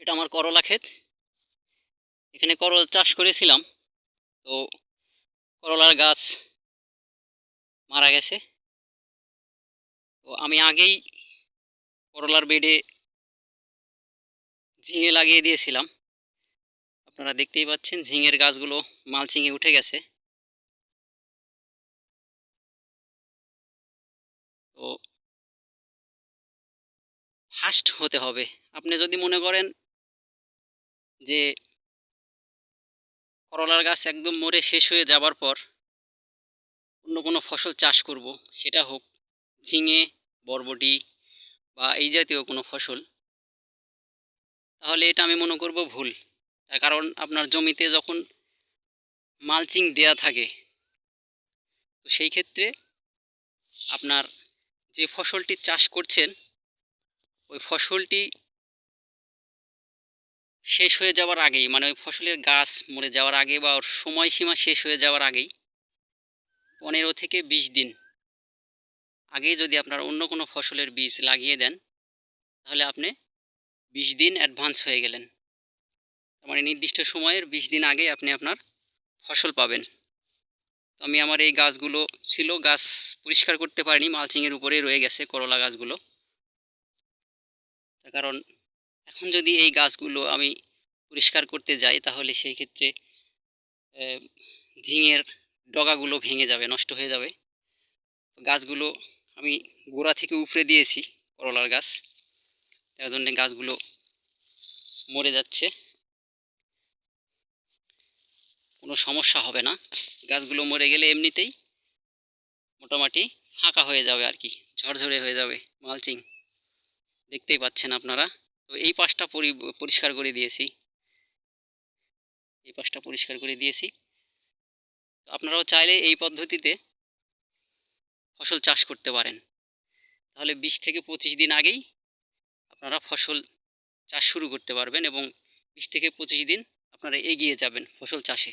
এটা আমার করলা ক্ষেত। এখানে করলা চাষ করেছিলাম। তো করলার গাছ মারা গেছে। তো আমি আগেই করলার বেডে ঝিঙে লাগিয়ে দিয়েছিলাম। আপনারা দেখতেই পাচ্ছেন ঝিঙের গাছগুলো মালচিংয়ে উঠে গেছে। তো ফাস্ট হতে হবে। আপনি যদি মনে করেন যে করলার গাছ একদম মরে শেষ হয়ে যাবার পর অন্য কোনো ফসল চাষ করব, সেটা হোক ঝিঙে, বরবটি বা এই জাতীয় কোনো ফসল। তাহলে এটা আমি মনে করব ভুল। তার কারণ আপনার জমিতে যখন মালচিং দেয়া থাকে, তো সেই ক্ষেত্রে আপনার যে ফসলটি চাষ করছেন, ওই ফসলটি শেষ হয়ে যাওয়ার আগেই মানে ওই ফসলের গাছ মরে যাওয়ার আগে বা ওর সময়সীমা শেষ হয়ে যাওয়ার আগেই, পনেরো থেকে বিশ দিন আগেই যদি আপনার অন্য কোনো ফসলের বীজ লাগিয়ে দেন, তাহলে আপনি বিশ দিন অ্যাডভান্স হয়ে গেলেন। মানে নির্দিষ্ট সময়ের বিশ দিন আগে আপনি আপনার ফসল পাবেন। তো আমি আমার এই গাছগুলো ছিল, গাছ পরিষ্কার করতে পারিনি, মালচিংয়ের উপরেই রয়ে গেছে করলা গাছগুলো। কারণ এখন যদি এই গাছগুলো আমি পরিষ্কার করতে যাই, তাহলে সেই ক্ষেত্রে ঝিঙের ডগাগুলো ভেঙে যাবে, নষ্ট হয়ে যাবে। গাছগুলো আমি গোড়া থেকে উপড়ে দিয়েছি, করলার গাছ। তার জন্য গাছগুলো মরে যাচ্ছে। কোনো সমস্যা হবে না। গাছগুলো মরে গেলে এমনিতেই মোটামুটি ফাঁকা হয়ে যাবে আর কি, ঝরঝরে হয়ে যাবে মালচিং। দেখতেই পাচ্ছেন আপনারা। তো এই পাশটা পরি, পরিষ্কার করে দিয়েছি। এই পাশটা পরিষ্কার করে দিয়েছি। আপনারাও চাইলে এই পদ্ধতিতে ফসল চাষ করতে পারেন। তাহলে বিশ থেকে পঁচিশ দিন আগেই আপনারা ফসল চাষ শুরু করতে পারবেন এবং বিশ থেকে পঁচিশ দিন আপনারা এগিয়ে যাবেন ফসল চাষে।